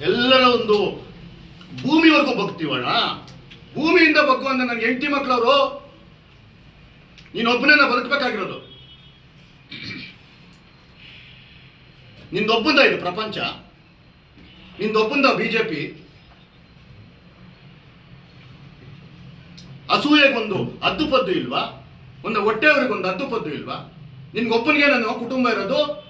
ಎಲ್ಲರ ಒಂದು ಭೂಮಿವರೆಗೂ ಬಗ್ತೀವಣ್ಣ? ಭೂಮಿಯಿಂದ ಬಗ್ಗುವಂತ ನನ್ನ ಹೆಂಡತಿ ಮಕ್ಕಳವರು ನೀನೊಬ್ಬನೇ ಬದುಕಬೇಕಾಗಿರೋದು. ನಿಂದೊಬ್ಬಂದ ಇದು ಪ್ರಪಂಚ, ನಿಂದೊಬ್ಬಂದ ಬಿಜೆಪಿ. ಅಸೂಯೆಗೊಂದು ಅದ್ದುಪದ್ದು ಇಲ್ವಾ? ಒಂದು ಹೊಟ್ಟೆಯವರಿಗೊಂದು ಹದ್ದುಪದ್ದು ಇಲ್ವಾ? ನಿನ್ಗೊಬ್ಬನಿಗೆ ನಾನು ಕುಟುಂಬ ಇರೋದು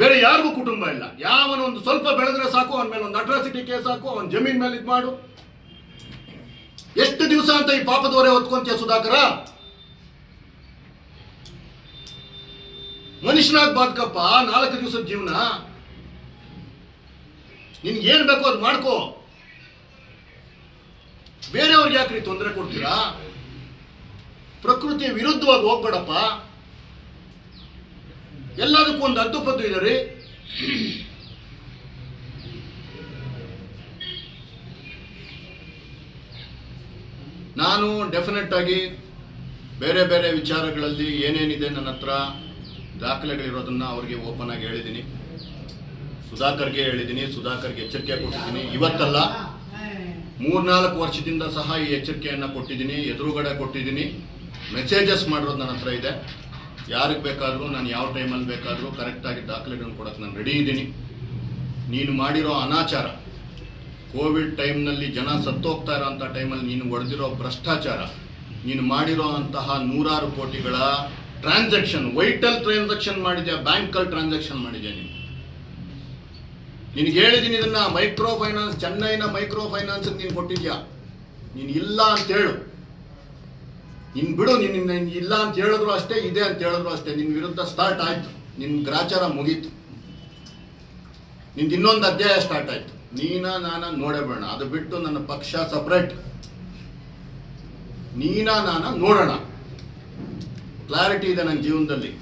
ಬೇರೆ ಯಾರಿಗೂ ಕುಟುಂಬ ಇಲ್ಲ. ಯಾವನೊಂದು ಸ್ವಲ್ಪ ಬೆಳೆದ್ರೆ ಸಾಕು, ಅವನ ಮೇಲೆ ಒಂದು ಅಟ್ರಾಸಿಟಿ ಕೇಸ್ ಹಾಕು ಅವನ ಜಮೀನ್ ಮೇಲೆ ಇದು ಮಾಡು. ಎಷ್ಟು ದಿವಸ ಅಂತ ಈ ಪಾಪದವರೇ ಹೊತ್ಕೊಂತೀಯ ಸುಧಾಕರ? ಮನುಷ್ಯನಾಗ್ ಬಾದ್ಕಪ್ಪ, ನಾಲ್ಕು ದಿವಸದ ಜೀವನ. ನಿನ್ಗೆ ಏನ್ ಬೇಕೋ ಅದು ಮಾಡ್ಕೋ. ಬೇರೆಯವ್ರಿಗೆ ಯಾಕ್ರಿ ತೊಂದರೆ ಕೊಡ್ತೀರಾ? ಪ್ರಕೃತಿಯ ವಿರುದ್ಧವಾಗಿ ಹೋಗ್ಬೇಡಪ್ಪ. ಎಲ್ಲದಕ್ಕೂ ಒಂದು ಅದ್ದುಪದ್ದು ಇದೆ ರೀ. ನಾನು ಡೆಫಿನೆಟ್ ಆಗಿ ಬೇರೆ ಬೇರೆ ವಿಚಾರಗಳಲ್ಲಿ ಏನೇನಿದೆ ನನ್ನ ಹತ್ರ ದಾಖಲೆಗಳಿರೋದನ್ನ ಅವ್ರಿಗೆ ಓಪನ್ ಆಗಿ ಹೇಳಿದ್ದೀನಿ. ಸುಧಾಕರ್ಗೆ ಹೇಳಿದ್ದೀನಿ, ಸುಧಾಕರ್ಗೆ ಎಚ್ಚರಿಕೆ ಕೊಟ್ಟಿದ್ದೀನಿ. ಇವತ್ತಲ್ಲ ಮೂರ್ನಾಲ್ಕು ವರ್ಷದಿಂದ ಸಹ ಈ ಎಚ್ಚರಿಕೆಯನ್ನು ಕೊಟ್ಟಿದ್ದೀನಿ, ಎದುರುಗಡೆ ಕೊಟ್ಟಿದ್ದೀನಿ. ಮೆಸೇಜಸ್ ಮಾಡಿರೋದು ನನ್ನ ಹತ್ರ ಇದೆ. ಯಾರಿಗೆ ಬೇಕಾದರೂ, ನಾನು ಯಾವ ಟೈಮಲ್ಲಿ ಬೇಕಾದರೂ ಕರೆಕ್ಟಾಗಿ ದಾಖಲೆಗಳನ್ನು ಕೊಡೋಕ್ಕೆ ನಾನು ರೆಡಿ ಇದ್ದೀನಿ. ನೀನು ಮಾಡಿರೋ ಅನಾಚಾರ, ಕೋವಿಡ್ ಟೈಮ್ನಲ್ಲಿ ಜನ ಸತ್ತೋಗ್ತಾ ಇರೋಂಥ ಟೈಮಲ್ಲಿ ನೀನು ಹೊಡೆದಿರೋ ಭ್ರಷ್ಟಾಚಾರ, ನೀನು ಮಾಡಿರೋ ಅಂತಹ ನೂರಾರು ಕೋಟಿಗಳ ಟ್ರಾನ್ಸಾಕ್ಷನ್ ವೈಟಲ್ ಟ್ರಾನ್ಸಾಕ್ಷನ್ ಮಾಡಿದ್ಯಾ ಬ್ಯಾಂಕಲ್ಲಿ ಟ್ರಾನ್ಸಾಕ್ಷನ್ ಮಾಡಿದ್ಯಾ ನೀನು? ನಿನಗೆ ಹೇಳಿದ್ದೀನಿ ಇದನ್ನ ಮೈಕ್ರೋ ಫೈನಾನ್ಸ್ ಚೆನ್ನೈನ ಮೈಕ್ರೋ ಫೈನಾನ್ಸ್ ನೀನು ಕೊಟ್ಟಿದ್ಯಾ? ನೀನು ಇಲ್ಲ ಅಂತ ಹೇಳು. ನೀನು ಬಿಡು ನಿನ್ನ ನೀನು ಇಲ್ಲ ಅಂತ ಹೇಳಿದ್ರು ಅಷ್ಟೇ, ಇದೆ ಅಂತ ಹೇಳಿದ್ರು ಅಷ್ಟೇ. ನಿನ್ ವಿರುದ್ಧ ಸ್ಟಾರ್ಟ್ ಆಯ್ತು. ನಿನ್ ಗ್ರಾಚಾರ ಮುಗೀತು. ನಿಂದು ಇನ್ನೊಂದು ಅಧ್ಯಾಯ ಸ್ಟಾರ್ಟ್ ಆಯ್ತು. ನೀನ, ನಾನ ನೋಡಬೇಡ ಅದು ಬಿಟ್ಟು ನನ್ನ ಪಕ್ಷ ಸಪ್ರೇಟ್ ನೀನ, ನಾನ ನೋಡೋಣ. ಕ್ಲಾರಿಟಿ ಇದೆ ನನ್ನ ಜೀವನದಲ್ಲಿ.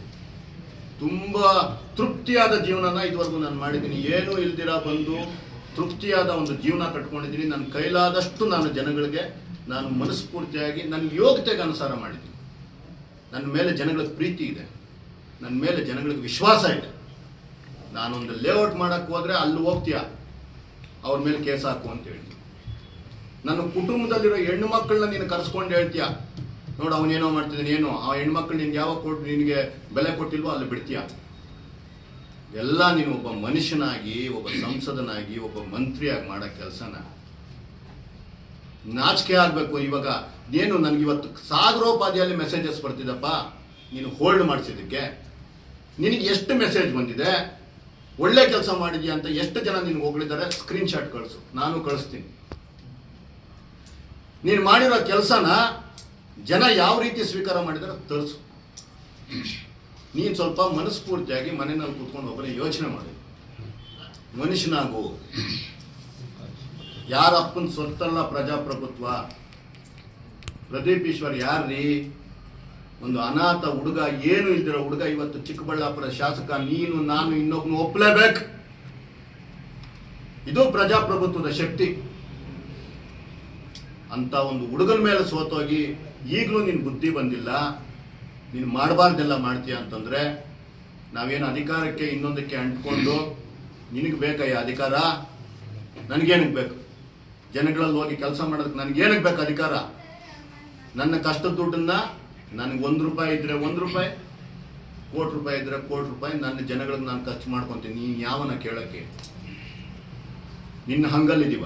ತುಂಬ ತೃಪ್ತಿಯಾದ ಜೀವನನ ಇದುವರೆಗೂ ನಾನು ಮಾಡಿದ್ದೀನಿ. ಏನೂ ಇಲ್ದಿರ ಬಂದು ತೃಪ್ತಿಯಾದ ಒಂದು ಜೀವನ ಕಟ್ಕೊಂಡಿದ್ದೀನಿ. ನನ್ನ ಕೈಲಾದಷ್ಟು ನಾನು ಜನಗಳಿಗೆ ನಾನು ಮನಸ್ಫೂರ್ತಿಯಾಗಿ ನನ್ನ ಯೋಗ್ಯತೆಗೆ ಅನುಸಾರ ಮಾಡಿದ್ದೀನಿ. ನನ್ನ ಮೇಲೆ ಜನಗಳಿಗೆ ಪ್ರೀತಿ ಇದೆ. ನನ್ನ ಮೇಲೆ ಜನಗಳಿಗೆ ವಿಶ್ವಾಸ ಇದೆ. ನಾನೊಂದು ಲೇಔಟ್ ಮಾಡಕ್ಕೆ ಹೋದರೆ ಅಲ್ಲಿ ಹೋಗ್ತೀಯಾ? ಅವ್ರ ಮೇಲೆ ಕೇಸ್ ಹಾಕು ಅಂತ ಹೇಳಿ. ನನ್ನ ಕುಟುಂಬದಲ್ಲಿರೋ ಹೆಣ್ಣು ಮಕ್ಕಳನ್ನ ನೀನು ಕರೆಸ್ಕೊಂಡು ಹೇಳ್ತೀಯ? ನೋಡು ಅವನೇನೋ ಮಾಡ್ತಿದ್ದಾನೆ, ಏನೋ. ಆ ಹೆಣ್ಮಕ್ಳು ನಿನ್ಗೆ ಯಾವಾಗ ಕೊಟ್ಟು ನಿನಗೆ ಬೆಲೆ ಕೊಟ್ಟಿಲ್ವೋ ಅಲ್ಲಿ ಬಿಡ್ತೀಯ? ಎಲ್ಲ ನೀನು ಒಬ್ಬ ಮನುಷ್ಯನಾಗಿ, ಒಬ್ಬ ಸಂಸದನಾಗಿ, ಒಬ್ಬ ಮಂತ್ರಿಯಾಗಿ ಮಾಡೋ ಕೆಲಸನ ನಾಚಿಕೆ ಆಗಬೇಕು ಇವಾಗ. ಏನು ನನಗೆ ಇವತ್ತು ಸಾಗರೋಪಾದಿಯಲ್ಲಿ ಮೆಸೇಜಸ್ ಬರ್ತಿದ್ದಪ್ಪ ನೀನು ಹೋಲ್ಡ್ ಮಾಡಿಸಿದ್ದಕ್ಕೆ. ನಿನಗೆ ಎಷ್ಟು ಮೆಸೇಜ್ ಬಂದಿದೆ? ಒಳ್ಳೆ ಕೆಲಸ ಮಾಡಿದ್ಯಾ ಅಂತ ಎಷ್ಟು ಜನ ನಿನ್ಗೆ ಹೊಗಳಿದ್ದಾರೆ? ಸ್ಕ್ರೀನ್ ಶಾಟ್ ಕಳಿಸು. ನಾನು ಕಳಿಸ್ತೀನಿ. ನೀನು ಮಾಡಿರೋ ಕೆಲಸನ ಜನ ಯಾವ ರೀತಿ ಸ್ವೀಕಾರ ಮಾಡಿದಾರೆ ತೋರಿಸು. ನೀನು ಸ್ವಲ್ಪ ಮನಸ್ಫೂರ್ತಿಯಾಗಿ ಮನೆಯಲ್ಲಿ ಕೂತ್ಕೊಂಡು ಒಬ್ಬರೇ ಯೋಚನೆ ಮಾಡಿ. ಮನುಷ್ಯನಾಗು. ಯಾರ ಅಪ್ಪನ ಪ್ರಜಾಪ್ರಭುತ್ವ? ಪ್ರದೀಪ್ ಈಶ್ವರ್ ಯಾರ್ರೀ? ಒಂದು ಅನಾಥ ಹುಡುಗ, ಏನು ಇಲ್ದಿರೋ ಹುಡುಗ ಇವತ್ತು ಚಿಕ್ಕಬಳ್ಳಾಪುರ ಶಾಸಕ, ನೀನು, ನಾನು, ಇನ್ನೊಬ್ನು ಒಪ್ಪಲೇಬೇಕು ಇದು ಪ್ರಜಾಪ್ರಭುತ್ವದ ಶಕ್ತಿ. ಅಂತ ಒಂದು ಹುಡುಗನ ಮೇಲೆ ಸೋತೋಗಿ, ಈಗಲೂ ನಿನ್ ಬುದ್ಧಿ ಬಂದಿಲ್ಲ, ನೀನು ಮಾಡಬಾರ್ದೆಲ್ಲ ಮಾಡ್ತೀಯ ಅಂತಂದ್ರೆ, ನಾವೇನು ಅಧಿಕಾರಕ್ಕೆ ಇನ್ನೊಂದಕ್ಕೆ ಅಂಟ್ಕೊಂಡು, ನಿನಗೆ ಬೇಕಯ್ಯ ಅಧಿಕಾರ? ನನಗೇನಕ್ಕೆ ಬೇಕು? ಜನಗಳಲ್ಲಿ ಹೋಗಿ ಕೆಲಸ ಮಾಡೋದಕ್ಕೆ ನನಗೇನಕ್ಕೆ ಬೇಕು ಅಧಿಕಾರ? ನನ್ನ ಕಷ್ಟದ ದುಡ್ಡನ್ನ ನನಗೆ ಒಂದು ರೂಪಾಯಿ ಇದ್ರೆ ಒಂದು ರೂಪಾಯಿ, ಕೋಟಿ ರೂಪಾಯಿ ಇದ್ರೆ ಕೋಟಿ ರೂಪಾಯಿ, ನನ್ನ ಜನಗಳಿಗೆ ನಾನು ಖರ್ಚು ಮಾಡ್ಕೊತೀನಿ. ನೀನು ಯಾವನ ಕೇಳೋಕ್ಕೆ? ನಿನ್ನ ಹಂಗಲ್ಲಿದ್ದೀವ?